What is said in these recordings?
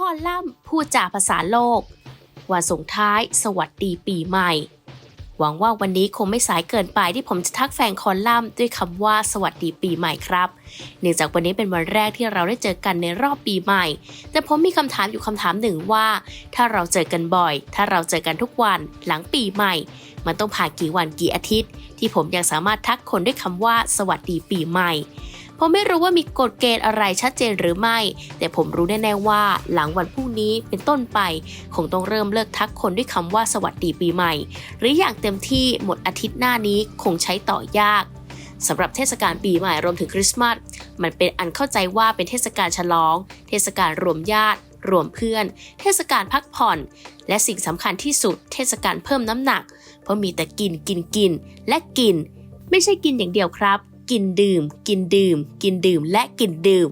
คอลัมน์พูดจาภาษาโลก วันส่งท้ายสวัสดีปีใหม่ หวังว่าวันนี้คงไม่สายเกินไปที่ผมจะทักแฟนคอลัมน์ด้วยคำว่าสวัสดีปีใหม่ครับ เนื่องจากวันนี้เป็นวันแรกที่เราได้เจอกันในรอบปีใหม่ แต่ผมมีคำถามอยู่คำถามหนึ่งว่า ถ้าเราเจอกันบ่อย ถ้าเราเจอกันทุกวันหลังปีใหม่ มันต้องผ่านกี่วันกี่อาทิตย์ ที่ผมยังสามารถทักคนด้วยคำว่า สวัสดีปีใหม่ ผมไม่รู้ว่ามีกฎเกณฑ์อะไรชัดเจนหรือไม่ แต่ผมรู้แน่ๆว่า หลังวันพรุ่งนี้เป็นต้นไป คงต้องเริ่มเลิกทักคนด้วยคำว่าสวัสดีปีใหม่ หรืออย่างเต็มที่หมดอาทิตย์หน้านี้คงใช้ต่อยากสำหรับเทศกาลปีใหม่รวมถึงคริสต์มาสมันเป็นอันเข้าใจว่าเป็นเทศกาลฉลอง เทศกาลรวมญาติ รวมเพื่อน เทศกาลพักผ่อน และสิ่งสำคัญที่สุด เทศกาลเพิ่มน้ำหนัก เพราะมีแต่กินกินกิน และกิน ไม่ใช่กินอย่างเดียวครับ กินดื่ม กินดื่ม กินดื่มและกินดื่ม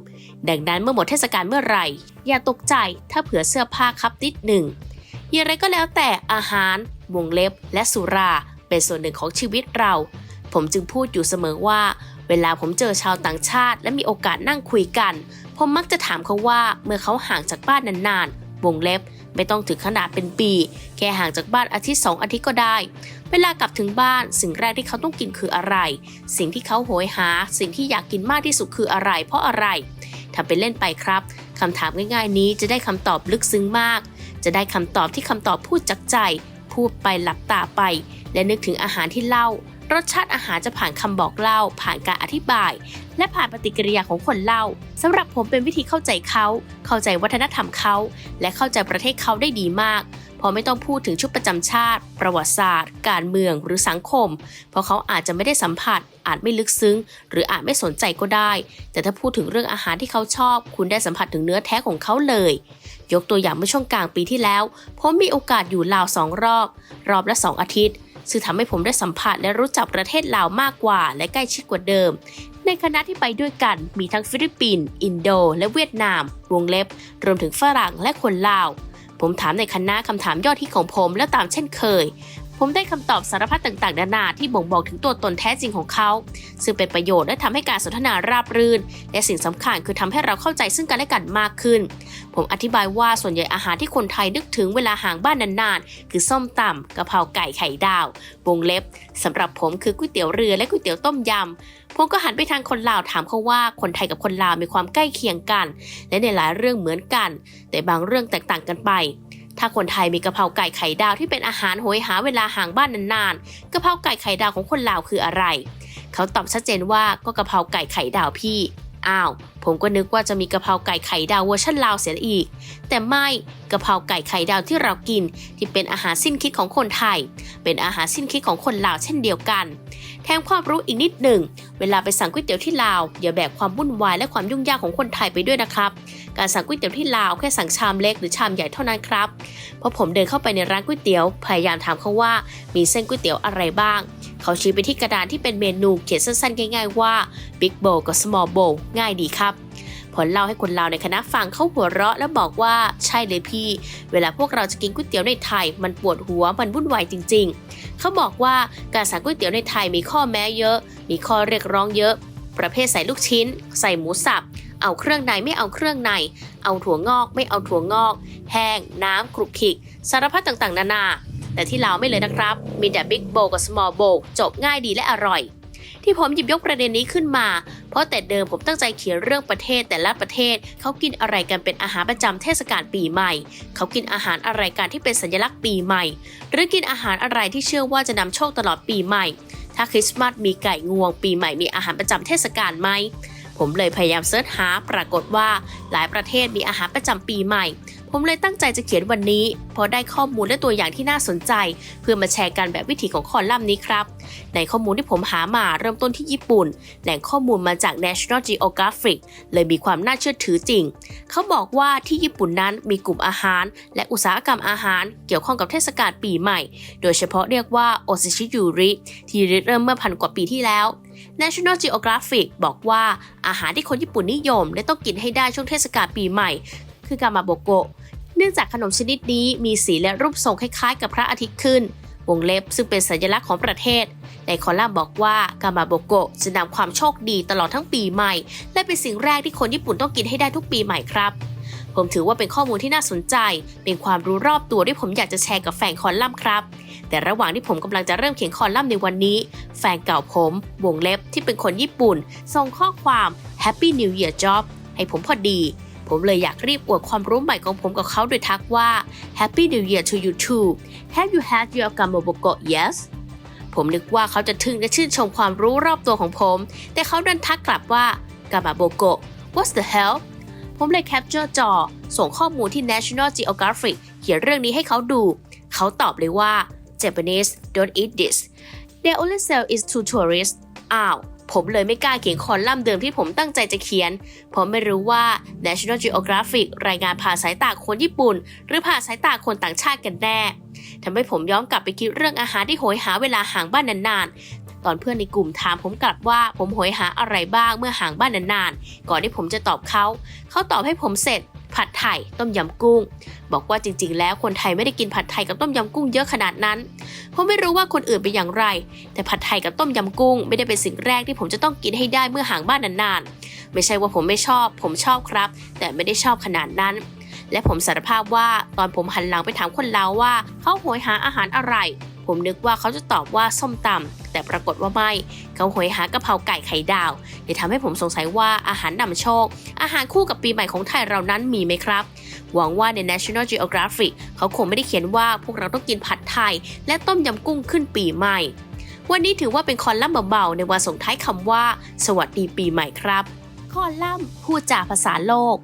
ดังนั้นเมื่อหมดเทศกาลเมื่อไหร่ อย่าตกใจถ้าเผื่อเสื้อผ้าครับนิดหนึ่งอย่างไรก็แล้วแต่อาหารวงเล็บและสุราเป็นส่วนหนึ่งของชีวิตเรา ผมจึงพูดอยู่เสมอว่า เวลาผมเจอชาวต่างชาติ และมีโอกาสนั่งคุยกัน ผมมักจะถามเขาว่าเมื่อเขาห่างจากบ้านนานๆ วงเล็บ ไม่ต้องถึงขนาดเป็นปี แค่ห่างจากบ้านอาทิตย์สองอาทิตย์ก็ได้ เวลากลับถึงบ้านสิ่งแรกที่เขาต้องกินคืออะไร สิ่งที่เขาโหยหา สิ่งที่อยากกินมากที่สุดคืออะไร เพราะอะไรทำเป็นเล่นไปครับคำถามง่ายๆ นี้จะได้คำตอบลึกซึ้งมาก จะได้คำตอบที่คำตอบพูดจากใจ พูดไปหลับตาไป และนึกถึงอาหารที่เล่า รสชาติอาหารจะผ่านคำบอกเล่า ผ่านการอธิบาย และผ่านปฏิกิริยาของคนเล่าสำหรับผมเป็นวิธีเข้าใจเขา เข้าใจวัฒนธรรมเขา และเข้าใจประเทศเขาได้ดีมากพราะไม่ต้องพูดถึงชุดประจำชาติ ประวัติศาสตร์ การเมืองหรือสังคม เพราะเขาอาจจะไม่ได้สัมผัส อาจไม่ลึกซึ้ง หรืออาจไม่สนใจก็ได้ แต่ถ้าพูดถึงเรื่องอาหารที่เขาชอบ คุณได้สัมผัสถึงเนื้อแท้ของเขาเลย ยกตัวอย่างเมื่อช่วงกลางปีที่แล้ว ผมมีโอกาสอยู่ลาวสองรอบ รอบละสองอาทิตย์ ซึ่งทำให้ผมได้สัมผัสและรู้จักประเทศลาวมากกว่า และใกล้ชิดกว่าเดิม ในคณะที่ไปด้วยกันมีทั้งฟิลิปปินส์อินโด และเวียดนาม วงเล็บ รวมถึงฝรั่งและคนลาว ผมถามในคณะคำถามยอดฮิตของผมและตามเช่นเคย ผมได้คำตอบสารพัดต่างๆนานาที่บ่งบอกถึงตัวตนแท้จริงของเขา ซึ่งเป็นประโยชน์และทำให้การสนทนาราบรื่น และสิ่งสำคัญคือทำให้เราเข้าใจซึ่งกันและกันมากขึ้น ผมอธิบายว่าส่วนใหญ่อาหารที่คนไทยนึกถึงเวลาห่างบ้านนานๆ คือส้มตำกะเพราไก่ไข่ดาว วงเล็บสำหรับผมคือก๋วยเตี๋ยวเรือและก๋วยเตี๋ยวต้มยำผมก็หันไปทางคนลาวถามเขาว่าคนไทยกับคนลาวมีความใกล้เคียงกัน และในหลายเรื่องเหมือนกัน แต่บางเรื่องแตกต่างกันไป ถ้าคนไทยมีกะเพราไก่ไข่ดาวที่เป็นอาหารโหยหาเวลาห่างบ้านนานๆกะเพราไก่ไข่ดาวของคนลาวคืออะไร เขาตอบชัดเจนว่าก็กะเพราไก่ไข่ดาวพี่อ้าว ผมก็นึกว่าจะมีกะเพราไก่ไข่ดาวเวอร์ชันลาวเสียอีก แต่ไม่กะเพราไก่ไข่ดาวที่เรากิน ที่เป็นอาหารสิ้นคิดของคนไทย เป็นอาหารสิ้นคิดของคนลาวเช่นเดียวกัน แถมความรู้อีกนิดหนึ่ง เวลาไปสั่งก๋วยเตี๋ยวที่ลาวอย่าแบกความวุ่นวายและความยุ่งยากของคนไทยไปด้วยนะครับ การสั่งก๋วยเตี๋ยวที่ลาวแค่สั่งชามเล็กหรือชามใหญ่เท่านั้นครับพอผมเดินเข้าไปในร้านก๋วยเตี๋ยวพยายามถามเขาว่ามีเส้นก๋วยเตี๋ยวอะไรบ้าง เขาชี้ไปที่กระดานที่เป็นเมนูเขียนสั้นๆ ง่ายๆว่า Big Bowl กับ Small Bowl ง่ายดีครับพอเล่าให้คนลาวในคณะฟังเขาหัวเราะแล้วบอกว่าใช่เลยพี่ เวลาพวกเราจะกินก๋วยเตี๋ยวในไทย มันปวดหัวมันวุ่นวายจริง ๆ เขาบอกว่าการสั่งก๋วยเตี๋ยวในไทยมีข้อแม้เยอะ มีข้อเรียกร้องเยอะ ประเภทใส่ลูกชิ้น ใส่หมูสับ เอาเครื่องในไม่เอาเครื่องใน เอาถั่วงอกไม่เอาถั่วงอก แห้ง น้ำครุกคลิก สารพัดต่างๆ นานา แต่ที่ลาวไม่เลยนะครับ มีแต่ Big Bowl กับ Small Bowl จบง่ายดีและอร่อย ที่ผมหยิบยกประเด็นนี้ขึ้นมา เพราะแต่เดิมผมตั้งใจเขียนเรื่องประเทศแต่ละประเทศเขากินอะไรกันเป็นอาหารประจำเทศกาลปีใหม่ เขากินอาหารอะไรกันที่เป็นสัญลักษณ์ปีใหม่ หรือกินอาหารอะไรที่เชื่อว่าจะนำโชคตลอดปีใหม่ถ้าคริสต์มาสมีไก่งวงปีใหม่มีอาหารประจำเทศกาลไหม ผมเลยพยายามเสิร์ชหาปรากฏว่าหลายประเทศมีอาหารประจำปีใหม่ ผมเลยตั้งใจจะเขียนวันนี้ เพราะได้ข้อมูลและตัวอย่างที่น่าสนใจ เพื่อมาแชร์กันแบบวิถีของคอลัมน์นี้ครับ ในข้อมูลที่ผมหามาเริ่มต้นที่ญี่ปุ่น แหล่งข้อมูลมาจาก National Geographic เลยมีความน่าเชื่อถือจริง เขาบอกว่าที่ญี่ปุ่นนั้นมีกลุ่มอาหาร และอุตสาหกรรมอาหาร เกี่ยวข้องกับเทศกาลปีใหม่ โดยเฉพาะเรียกว่าโอซิชิยูริที่เริ่มเมื่อพันกว่าปีที่แล้ว National Geographic บอกว่าอาหารที่คนญี่ปุ่นนิยม และต้องกินให้ได้ช่วงเทศกาลปีใหม่ คือกามาโบโกะเนื่องจากขนมชนิดนี้มีสีและรูปทรงคล้ายๆ กับพระอาทิตย์ขึ้น วงเล็บซึ่งเป็นสัญลักษณ์ของประเทศ ในคอลัมน์บอกว่ากามาโบโกะจะนำความโชคดีตลอดทั้งปีใหม่ และเป็นสิ่งแรกที่คนญี่ปุ่นต้องกินให้ได้ทุกปีใหม่ครับผมถือว่าเป็นข้อมูลที่น่าสนใจ เป็นความรู้รอบตัวที่ผมอยากจะแชร์กับแฟนคอลัมน์ครับ แต่ระหว่างที่ผมกำลังจะเริ่มเขียนคอลัมน์ในวันนี้ แฟนเก่าผมวงเล็บที่เป็นคนญี่ปุ่น ส่งข้อความ Happy New Year Job ให้ผมพอดี ผมเลยอยากรีบอวดความรู้ใหม่ของผมกับเขาโดยทักว่า Happy New Year to you too Have you had your gamoboko yes ผมนึกว่าเขาจะทึ่งและชื่นชมความรู้รอบตัวของผม แต่เขาดันทักกลับว่ากามาโบโก What's the hell ผมเลยแคปเจอร์จอ ส่งข้อมูลที่ National Geographic เขียนเรื่องนี้ให้เขาดู เขาตอบเลยว่า Japanese don't eat this they only sell it to tourists อ้าว ผมเลยไม่กล้าเขียนคอลัมน์เดิมที่ผมตั้งใจจะเขียน เพราะไม่รู้ว่า National Geographic รายงานผ่านสายตาคนญี่ปุ่น หรือผ่านสายตาคนต่างชาติกันแน่ทำให้ผมย้อนกลับไปคิดเรื่องอาหารที่โหยหาเวลาห่างบ้านนาน ตอนเพื่อนในกลุ่มถามผมกลับว่าผมโหยหาอะไรบ้างเมื่อห่างบ้านนานๆ ก่อนที่ผมจะตอบเขา เขาตอบให้ผมเสร็จ ผัดไทยต้มยำกุ้ง บอกว่าจริง ๆ แล้วคนไทยไม่ได้กินผัดไทยกับต้มยำกุ้งเยอะขนาดนั้น ผมไม่รู้ว่าคนอื่นเป็นอย่างไร แต่ผัดไทยกับต้มยำกุ้ง ไม่ได้เป็นสิ่งแรกที่ผมจะต้องกินให้ได้เมื่อห่างบ้านนานๆ ไม่ใช่ว่าผมไม่ชอบ ผมชอบครับ แต่ไม่ได้ชอบขนาดนั้นและผมสารภาพว่าตอนผมหันหลังไปถามคนลาวว่า เขาโหยหาอาหารอะไร ผมนึกว่าเขาจะตอบว่าส้มตำแต่ปรากฏว่าไม่ เขาโหยหากะเพราไก่ไข่ดาวเลยทำให้ผมสงสัยว่าอาหารนำโชค อาหารคู่กับปีใหม่ของไทยเรานั้นมีไหมครับ หวังว่าใน National Geographic เขาคงไม่ได้เขียนว่าพวกเราต้องกินผัดไทย และต้มยำกุ้งขึ้นปีใหม่ วันนี้ถือว่าเป็นคอลัมน์เบาๆ ในวันส่งท้ายคำว่า สวัสดีปีใหม่ครับ คอลัมน์พูดจาภาษาโลก